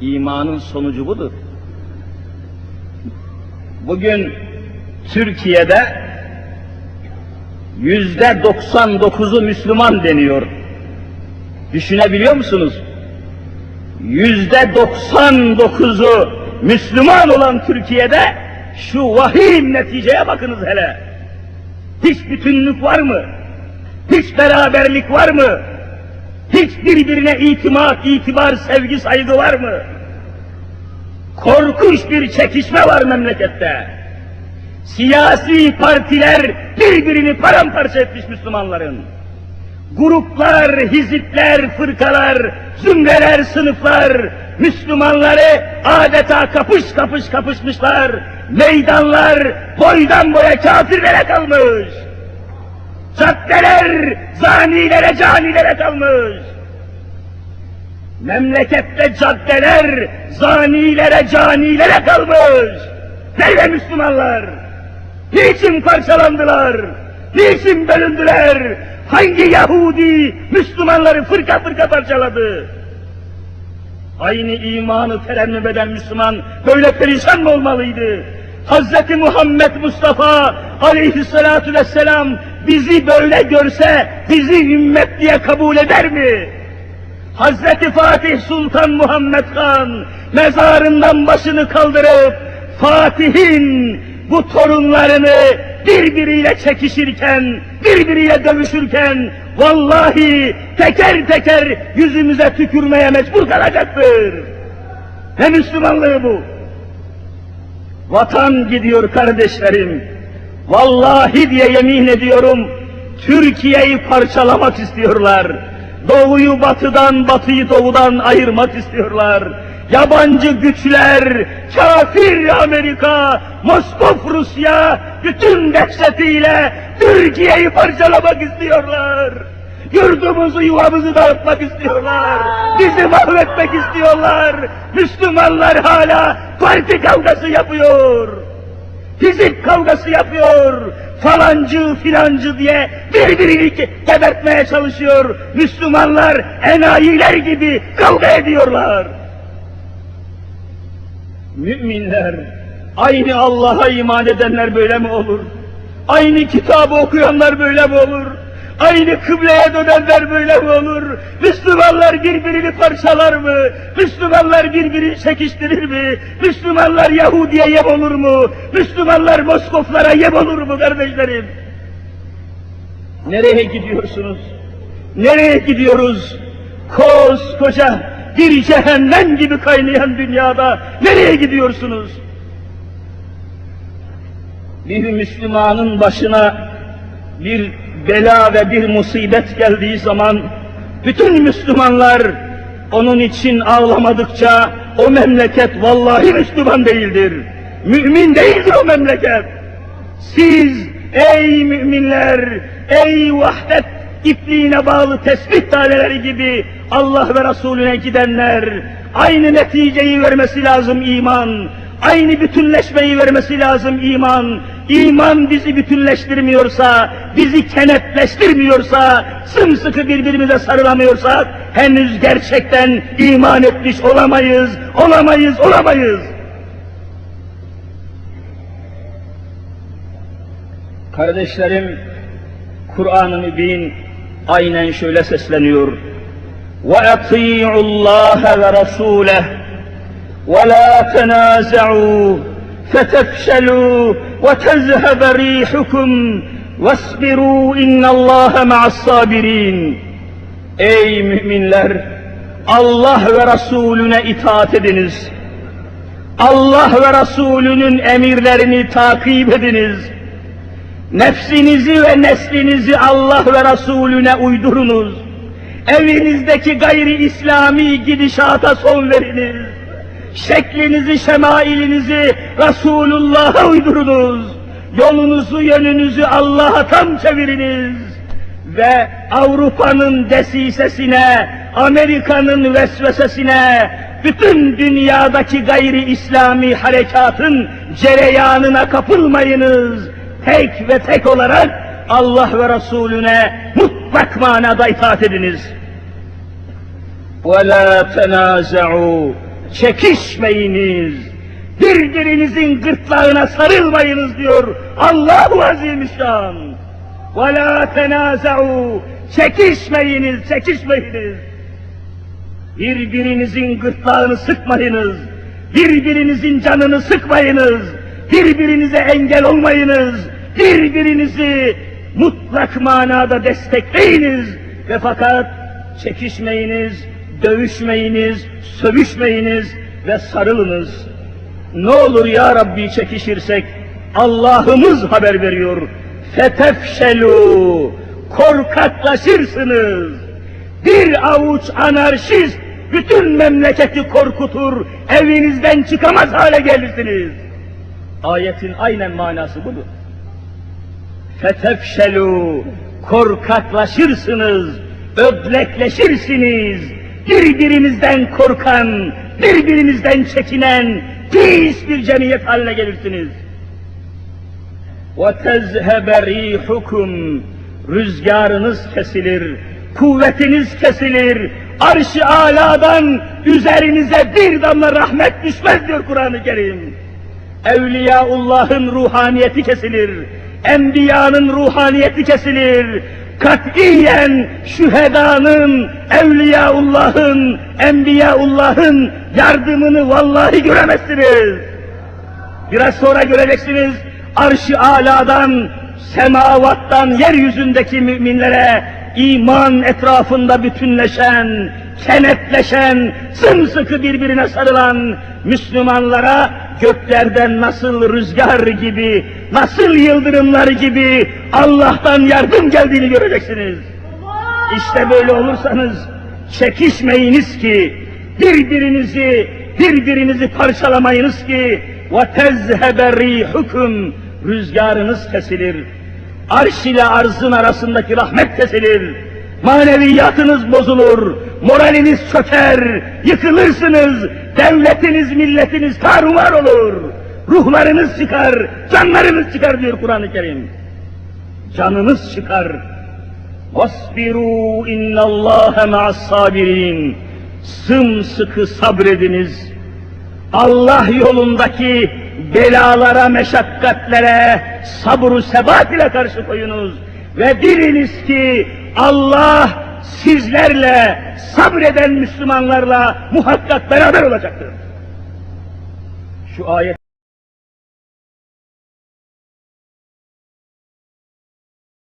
İmanın sonucu budur. Bugün Türkiye'de yüzde 99'u Müslüman deniyor. Düşünebiliyor musunuz? Yüzde 99'u Müslüman olan Türkiye'de şu vahim neticeye bakınız hele. Hiç bütünlük var mı? Hiç beraberlik var mı? Hiç birbirine itimat, itibar, sevgi, saygı var mı? Korkunç bir çekişme var memlekette. Siyasi partiler birbirini paramparça etmiş Müslümanların. Gruplar, hizipler, fırkalar, zümreler, sınıflar, Müslümanları adeta kapış kapış kapışmışlar. Meydanlar boydan boya kafirlere kalmış. Caddeler zanilere, canilere kalmış. Memlekette caddeler zanilere, canilere kalmış. Nerede Müslümanlar? Niçin parçalandılar? Niçin bölündüler? Hangi Yahudi Müslümanları fırka fırka parçaladı? Aynı imanı terennüm eden Müslüman böyle perişan mı olmalıydı? Hz. Muhammed Mustafa aleyhissalatu vesselam bizi böyle görse bizi ümmet diye kabul eder mi? Hazreti Fatih Sultan Muhammed Han mezarından başını kaldırıp Fatih'in bu torunlarını birbiriyle çekişirken, birbiriyle dövüşürken vallahi teker teker yüzümüze tükürmeye mecbur kalacaktır. Ne Müslümanlığı bu? Vatan gidiyor kardeşlerim. Vallahi diye yemin ediyorum Türkiye'yi parçalamak istiyorlar. Doğuyu batıdan, batıyı doğudan ayırmak istiyorlar. Yabancı güçler, kafir Amerika, Moskov Rusya bütün dehşetiyle Türkiye'yi parçalamak istiyorlar. Yurdumuzu, yuvamızı dağıtmak istiyorlar. Bizi mahvetmek istiyorlar. Müslümanlar hala parti kavgası yapıyor. Fizik kavgası yapıyor. Falancı filancı diye birbirini ge- gebertmeye çalışıyor. Müslümanlar enayiler gibi kavga ediyorlar. Müminler, aynı Allah'a iman edenler böyle mi olur? Aynı kitabı okuyanlar böyle mi olur? Aynı kıbleye dönenler böyle mi olur? Müslümanlar birbirini parçalar mı? Müslümanlar birbirini çekiştirir mi? Müslümanlar Yahudi'ye yem olur mu? Müslümanlar Moskoflara yem olur mu kardeşlerim? Nereye gidiyorsunuz? Nereye gidiyoruz? Koskoca bir cehennem gibi kaynayan dünyada nereye gidiyorsunuz? Bir Müslümanın başına bir bela ve bir musibet geldiği zaman bütün Müslümanlar onun için ağlamadıkça o memleket vallahi Müslüman değildir. Mümin değildir o memleket. Siz ey müminler, ey vahdet ipliğine bağlı tesbih taneleri gibi Allah ve Resulüne gidenler, aynı neticeyi vermesi lazım iman, aynı bütünleşmeyi vermesi lazım iman İman bizi bütünleştirmiyorsa, bizi kenetleştirmiyorsa, sımsıkı birbirimize sarılamıyorsak, henüz gerçekten iman etmiş olamayız, olamayız, olamayız. Kardeşlerim, Kur'an-ı Mübin aynen şöyle sesleniyor. وَاَطِيعُوا اللّٰهَ وَرَسُولَهُ وَلَا تَنَازَعُوا فَتَفْشَلُوا وَتَذْهَبَ رِيحُكُمْ وَاصْبِرُوا اِنَّ اللّٰهَ مَعَ الصَّابِرِينَ Ey müminler! Allah ve Resulüne itaat ediniz. Allah ve Resulünün emirlerini takip ediniz. Nefsinizi ve neslinizi Allah ve Resulüne uydurunuz. Evinizdeki gayri İslami gidişata son veriniz. Şeklinizi, şemailinizi Resulullah'a uydurunuz. Yolunuzu, yönünüzü Allah'a tam çeviriniz. Ve Avrupa'nın desisesine, Amerika'nın vesvesesine, bütün dünyadaki gayri İslami harekatın cereyanına kapılmayınız tek ve tek olarak Allah ve Resulüne mutlak manada itaat ediniz. وَلَا تَنَازَعُوا çekişmeyiniz. Birbirinizin gırtlağına sarılmayınız diyor Allahu Azimüşşan. Ve la tenaza'u çekişmeyiniz, çekişmeyiniz. Birbirinizin gırtlağını sıkmayınız. Birbirinizin canını sıkmayınız. Birbirinize engel olmayınız. Birbirinizi mutlak manada destekleyiniz. Ve fakat çekişmeyiniz, dövüşmeyiniz, sövüşmeyiniz ve sarılınız. Ne olur ya Rabbi çekişirsek Allah'ımız haber veriyor. Fetefşelu korkaklaşırsınız. Bir avuç anarşist bütün memleketi korkutur, evinizden çıkamaz hale gelirsiniz. Ayetin aynen manası budur. Fetefşelu korkaklaşırsınız, ödlekleşirsiniz Birbirinizden korkan, birbirinizden çekinen pis bir cemiyet haline gelirsiniz. وَتَزْهَبَ رِيحُكُمْ Rüzgarınız kesilir, kuvvetiniz kesilir, arş-ı aladan üzerinize bir damla rahmet düşmez diyor Kur'an-ı Kerim. Evliyaullah'ın ruhaniyeti kesilir, enbiyanın ruhaniyeti kesilir, katiyen şühedanın, evliyaullah'ın, enbiyaullah'ın yardımını vallahi göremezsiniz. Biraz sonra göreceksiniz arş-ı aladan, semavattan yeryüzündeki müminlere iman etrafında bütünleşen, kenetleşen, sımsıkı birbirine sarılan Müslümanlara göklerden nasıl rüzgar gibi, nasıl yıldırımlar gibi Allah'tan yardım geldiğini göreceksiniz. İşte böyle olursanız çekişmeyiniz ki birbirinizi birbirinizi parçalamayınız ki وَتَزْهَبَ رِيحُكُمْ rüzgarınız kesilir. Arş ile arzın arasındaki rahmet kesilir. Maneviyatınız bozulur, moraliniz çöker, yıkılırsınız, devletiniz, milletiniz tarumar olur. Ruhlarınız çıkar, canlarınız çıkar diyor Kur'an-ı Kerim. Canınız çıkar. Vasbiru innallâhe ma'as sabirin. Sımsıkı sabrediniz. Allah yolundaki belalara, meşakkatlere sabru sebat ile karşı koyunuz. Ve biliniz ki Allah sizlerle, sabreden Müslümanlarla muhakkak beraber olacaktır. Şu ayet